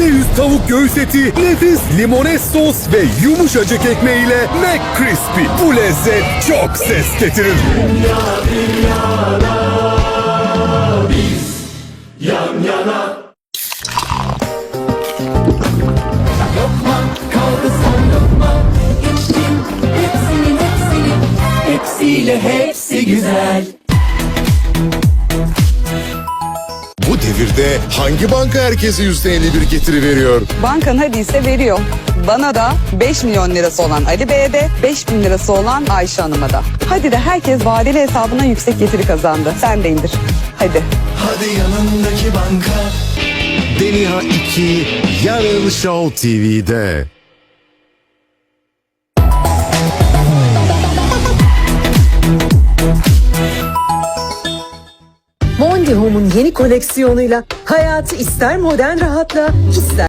%100 tavuk göğüs eti, nefis limones sos ve yumuşacık ekmeğiyle McCrispy. Bu lezzet çok ses getirir. kaldı son lokma İçtim hepsinin hepsini Hepsiyle hepsi güzel devirde hangi banka herkese %51 getiri veriyor? Bankan hadi ise veriyor. Bana da 5 milyon lirası olan Ali Bey'e de 5 bin lirası olan Ayşe Hanım'a da. Hadi de herkes vadeli hesabına yüksek getiri kazandı. Sen de indir. Hadi. Hadi yanındaki banka Deniha 2 yarın Show TV'de. Mondi Home'un yeni koleksiyonuyla hayatı ister modern rahatla, ister